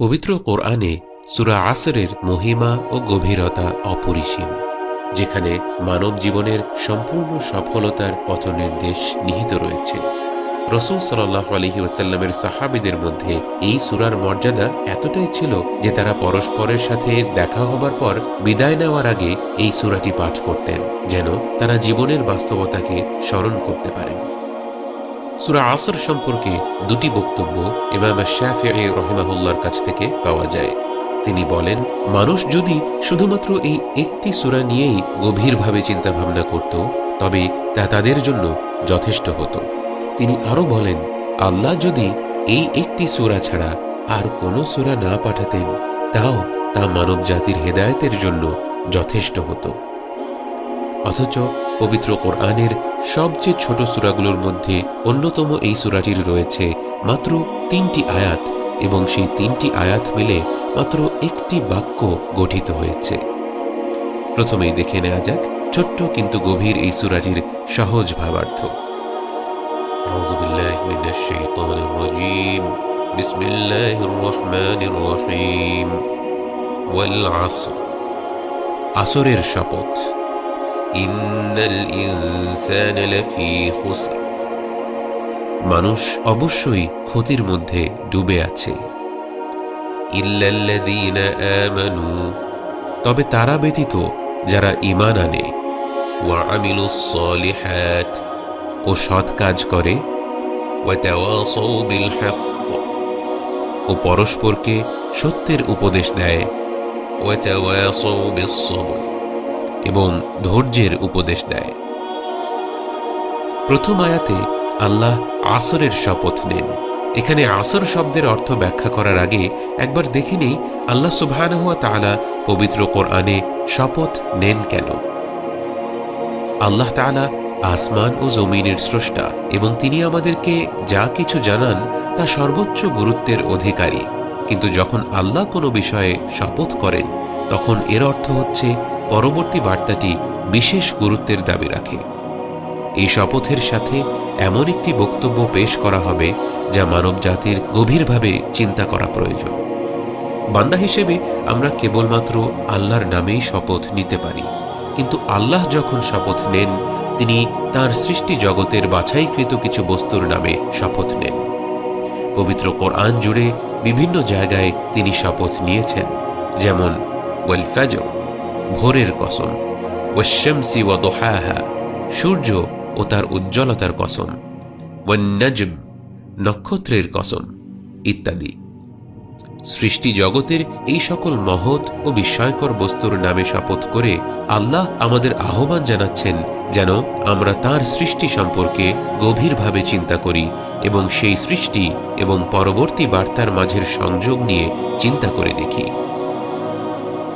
পবিত্র কোরআনে সুরা আসরের মহিমা ও গভীরতা অপরিসীম, যেখানে মানব জীবনের সম্পূর্ণ সফলতার পথ নির্দেশ নিহিত রয়েছে। রসুল সাল্লাহ আলহি ওয়াসাল্লামের সাহাবিদের মধ্যে এই সুরার মর্যাদা এতটাই ছিল যে তারা পরস্পরের সাথে দেখা হবার পর বিদায় নেওয়ার আগে এই সুরাটি পাঠ করতেন, যেন তারা জীবনের বাস্তবতাকে স্মরণ করতে পারেন। সুরা আসর সম্পর্কে দুটি বক্তব্য ইমাম শাফি রহিমাহুল্লার কাছ থেকে পাওয়া যায়। তিনি বলেন, মানুষ যদি শুধুমাত্র এই একটি সুরা নিয়েই গভীরভাবে চিন্তাভাবনা করত, তবে তা তাদের জন্য যথেষ্ট হতো। তিনি আরও বলেন, আল্লাহ যদি এই একটি সুরা ছাড়া আর কোনো সুরা না পাঠাতেন, তাও তা মানব জাতির হেদায়তের জন্য যথেষ্ট হতো। অথচ পবিত্র কোরআনের সবচেয়ে ছোট সূরাগুলোর মধ্যে অন্যতম এই সূরাটির রয়েছে মাত্র তিনটি আয়াত এবং সেই তিনটি আয়াত মিলে মাত্র একটি বাক্য গঠিত হয়েছে প্রথমেই দেখে নেওয়া যাক ছোট্ট কিন্তু গভীর এই সূরাটির সহজ ভাবার্থ أعوذ بالله من الشيطان الرجيم بسم الله الرحمن الرحيم والعصر আসরের শপথ ইন্নাল ইনসানা লাফি মানুষ অবশ্যই ক্ষতির মধ্যে ডুবে আছে। আমানু। তবে তারা ব্যতীত যারা ইমান আনে, ওয়া ও সৎ কাজ করে ও পরস্পরকে সত্যের উপদেশ দেয়, ওয়া তাওয়াসাউ বিস এবং ধৈর্যের উপদেশ দেয়। প্রথম আয়াতে আল্লাহ আসরের শপথ নেন। এখানে আসর শব্দের অর্থ ব্যাখ্যা করার আগে একবার দেখে নেই আল্লাহ সুবহানাহুয়া তাআলা পবিত্র কোরআনে শপথ নেন কেন? আল্লাহ তাআলা আসমান ও জমিনের স্রষ্টা এবং তিনি আমাদেরকে যা কিছু জানান তা সর্বোচ্চ গুরুত্বের অধিকারী। কিন্তু যখন আল্লাহ কোনো বিষয়ে শপথ করেন, তখন এর অর্থ হচ্ছে পরবর্তী বার্তাটি বিশেষ গুরুত্বের দাবি রাখে। এই শপথের সাথে এমন একটি বক্তব্য পেশ করা হবে যা মানব জাতির গভীরভাবে চিন্তা করা প্রয়োজন। বান্দা হিসেবে আমরা কেবলমাত্র আল্লাহর নামেই শপথ নিতে পারি, কিন্তু আল্লাহ যখন শপথ নেন, তিনি তার সৃষ্টি জগতের বাছাইকৃত কিছু বস্তুর নামে শপথ নেন। পবিত্র কোরআন জুড়ে বিভিন্ন জায়গায় তিনি শপথ নিয়েছেন, যেমন ওয়েল ফ্যাজর ভোরের কসম। ওয়াশামসি ওয়া দোহাহা, সূর্য ও তার উজ্জ্বলতার কসম। ওয়ান্নাজম, নক্ষত্রের কসম, ইত্যাদি। সৃষ্টি জগতের এই সকল মহৎ ও বিস্ময়কর বস্তুর নামে শপথ করে আল্লাহ আমাদের আহ্বান জানাচ্ছেন যেন আমরা তার সৃষ্টি সম্পর্কে গভীরভাবে চিন্তা করি এবং সেই সৃষ্টি এবং পরবর্তী বার্তার মাঝের সংযোগ নিয়ে চিন্তা করে দেখি।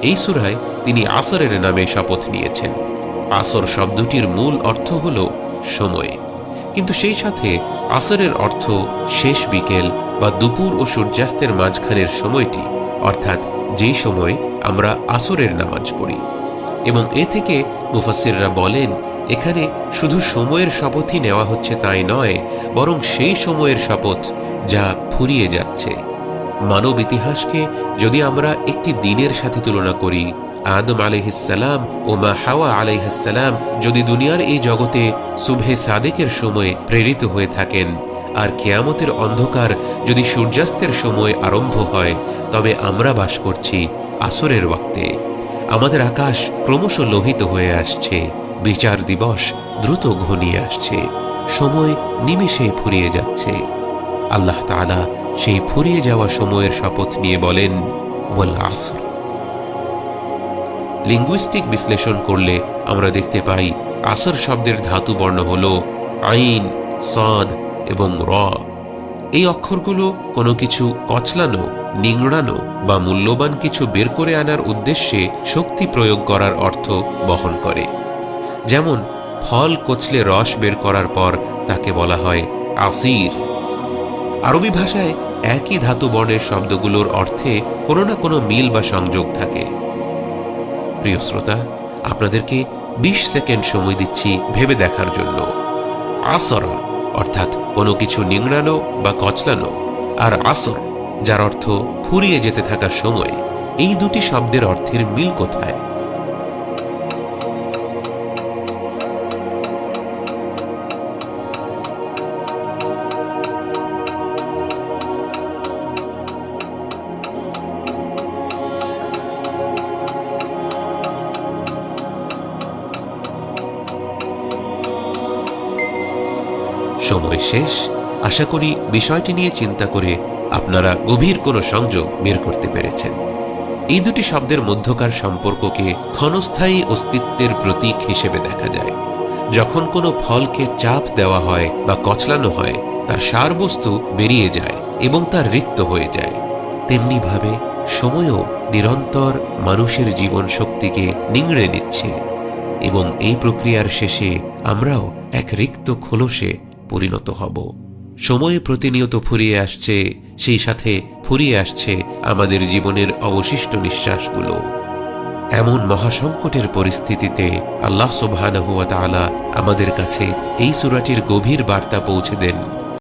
এই সুরায় তিনি আসরের নামে শপথ নিয়েছেন। আসর শব্দটির মূল অর্থ হল সময়। কিন্তু সেই সাথে আসরের অর্থ শেষ বিকেল বা দুপুর ও সূর্যাস্তের মাঝখানের সময়টি, অর্থাৎ যেই সময় আমরা আসরের নামাজ পড়ি। এবং এ থেকে মুফাসিররা বলেন, এখানে শুধু সময়ের শপথই নেওয়া হচ্ছে তাই নয়, বরং সেই সময়ের শপথ যা ফুরিয়ে যাচ্ছে। মানব ইতিহাসকে যদি আমরা একটি দিনের সাথে তুলনা করি আদম আলাইহিসাল্লাম ও মা হাওয়া আলাইহিসাল্লাম যদি দুনিয়ার এই জগতে সুবহে সাদেকের সময়ে প্রেরিত হয়ে থাকেন, আর কেয়ামতের অন্ধকার যদি সূর্যাস্তের সময় আরম্ভ হয়, তবে আমরা বাস করছি আসরের ওয়াক্তে। আমাদের আকাশ ক্রমশ লোহিত হয়ে আসছে, বিচার দিবস দ্রুত ঘনিয়ে আসছে, সময় নিমিষে ফুরিয়ে যাচ্ছে। আল্লাহ তাআলা সেই ফুরিয়ে যাওয়া সময়ের শপথ নিয়ে বলেন, ওয়াল আসর। লিঙ্গুইস্টিক বিশ্লেষণ করলে আমরা দেখতে পাই, আসর শব্দের ধাতু বর্ণ হল আইন, সদ এবং র। এই অক্ষরগুলো কোনো কিছু কচলানো, নিংড়ানো বা মূল্যবান কিছু বের করে আনার উদ্দেশ্যে শক্তি প্রয়োগ করার অর্থ বহন করে। যেমন, ফল কচলে রস বের করার পর তাকে বলা হয় আসির। আরবি ভাষায় একই ধাতু বর্ণের শব্দগুলোর অর্থে কোনো না কোনো মিল বা সংযোগ থাকে। প্রিয় শ্রোতা, আপনাদেরকে ২০ সেকেন্ড সময় দিচ্ছি ভেবে দেখার জন্য। আসরা অর্থাৎ কোনো কিছু নিংড়ানো বা কচলানো। আর আসর, যার অর্থ ফুরিয়ে যেতে থাকার সময়, এই দুটি শব্দের অর্থের মিল কোথায়? সময় শেষ। আশা করি বিষয়টি নিয়ে চিন্তা করে আপনারা গভীর কোনো সংযোগ বের করতে পেরেছেন। এই দুটি শব্দের মধ্যকার সম্পর্ককে ক্ষণস্থায়ী অস্তিত্বের প্রতীক হিসেবে দেখা যায়। যখন কোনো ফলকে চাপ দেওয়া হয় বা কচলানো হয়, তার সারবস্তু বেরিয়ে যায় এবং তার রিক্ত হয়ে যায়। তেমনিভাবে সময়ও নিরন্তর মানুষের জীবন শক্তিকে নিংড়ে নিচ্ছে এবং এই প্রক্রিয়ার শেষে আমরাও এক রিক্ত খোলসে পরিণত হব। সময়ে প্রতিনিয়ত ফুরিয়ে আসছে, সেই সাথে ফুরিয়ে আসছে আমাদের জীবনের অবশিষ্ট নিঃশ্বাসগুলো। এমন মহাসংকটের পরিস্থিতিতে আল্লাহ তাআলা আমাদের কাছে এই সুরাটির গভীর বার্তা পৌঁছে দেন।